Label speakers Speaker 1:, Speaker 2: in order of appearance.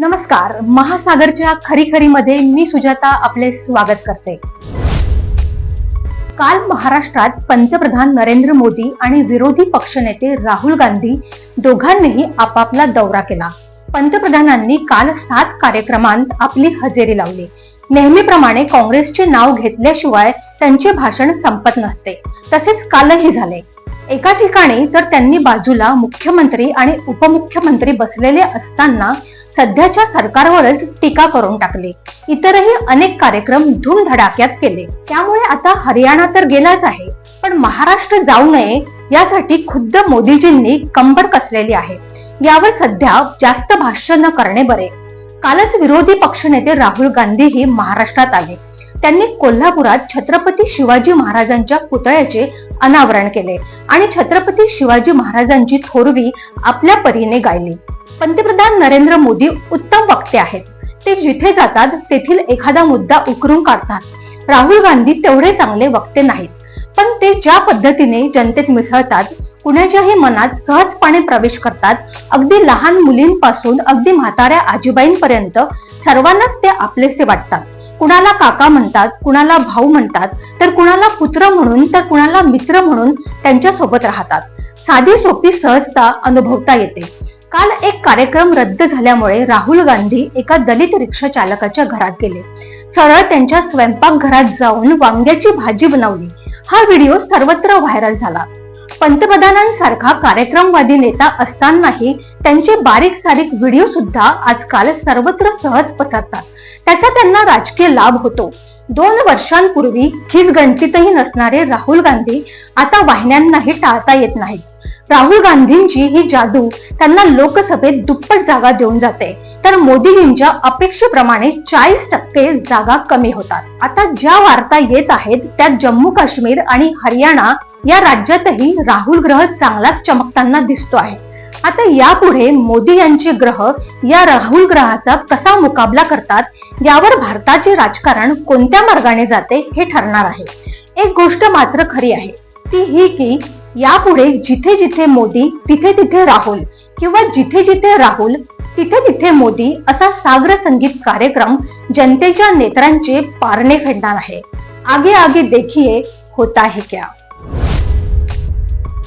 Speaker 1: नमस्कार महासागरच्या खरी खरी मध्ये मी सुजाता आपले स्वागत करते. काल महाराष्ट्रात पंतप्रधान नरेंद्र मोदी आणि विरोधी पक्षनेते राहुल गांधी दोघांनीही आपापला दौरा केला. पंतप्रधानांनी काल सात कार्यक्रमांत आपली हजेरी लावली. नेहमीप्रमाणे काँग्रेसचे नाव घेतल्याशिवाय त्यांचे भाषण संपत नसते. तसेच कालही झाले. एका ठिकाणी तर त्यांनी बाजूला मुख्यमंत्री आणि उपमुख्यमंत्री बसलेले असताना सध्याच्या सरकारवरच टीका करून टाकली. इतरही अनेक कार्यक्रम धूमधडाक्यात केले. त्यामुळे आता हरियाणा तर गेलाच आहे पण महाराष्ट्र जाऊ नये यासाठी खुद्द मोदीजींनी कंबर कसलेली आहे. यावर सध्या जास्त भाष्य न करणे बरे. कालच विरोधी पक्षनेते राहुल गांधीही महाराष्ट्रात आले. त्यांनी कोल्हापुरात छत्रपती शिवाजी महाराजांच्या पुतळ्याचे अनावरण केले आणि छत्रपती शिवाजी महाराजांची थोरवी आपल्या परीने गायली. पंतप्रधान नरेंद्र मोदी उत्तम वक्ते आहेत. ते जिथे जातात तेथील एखादा मुद्दा उकरून काढतात. राहुल गांधी तेवढे चांगले वक्ते नाहीत. पण ते ज्या पद्धतीने जनतेत मिसळतात कुणाच्याही मनात सहजपणे प्रवेश करतात अगदी लहान मुलींपासून अगदी म्हाताऱ्या आजीबाईंपर्यंत सर्वांनाच ते आपलेसे वाटतात. कुणाला काका म्हणतात कुणाला भाऊ म्हणतात तर कुणाला पुत्र म्हणून तर कुणाला मित्र म्हणून त्यांच्यासोबत राहतात. साधी सोपी सहजता अनुभवता येते. काल एक कार्यक्रम रद्द झाल्यामुळे राहुल गांधी एका दलित रिक्षा चालकाच्या घरात गेले. सरळ त्यांच्या स्वयंपाकघरात जाऊन वांग्याची भाजी बनवली. हा व्हिडिओ सर्वत्र व्हायरल झाला. पंतप्रधानांसारखा कार्यक्रमवादी नेता असतानाही त्यांचे बारीक सारीक व्हिडिओ सुद्धा आजकाल सर्वत्र सहज पसरतात. त्याचा त्यांना राजकीय लाभ होतो. दोन वर्षांपूर्वी खिस गणतीतही नसणारे राहुल गांधी आता वाहिन्यांनाही टाळता येत नाहीत. राहुल गांधींची ही जादू त्यांना लोकसभेत दुप्पट जागा देऊन जाते. तर मोदीजींच्या अपेक्षेप्रमाणे चाळीस टक्के जागा कमी होतात. आता ज्या वार्ता येत आहेत त्यात जम्मू काश्मीर आणि हरियाणा या राज्यातही राहुल ग्रह चांगलाच चमकताना दिसतो आहे. आता यापुढे मोदी यांचे ग्रह या राहुल ग्रहाचा कसा मुकाबला करतात यावर भारताचे राजकारण कोणत्या मार्गाने जाते हे ठरणार आहे. एक गोष्ट मात्र खरी आहे ती ही की यापुढे जिथे जिथे मोदी तिथे तिथे राहुल किंवा जिथे जिथे राहुल तिथे तिथे मोदी असा सागर संगीत कार्यक्रम जनतेच्या नेत्रांचे पारणे फेडणार आहे. आगे आगे देखिए होता है क्या?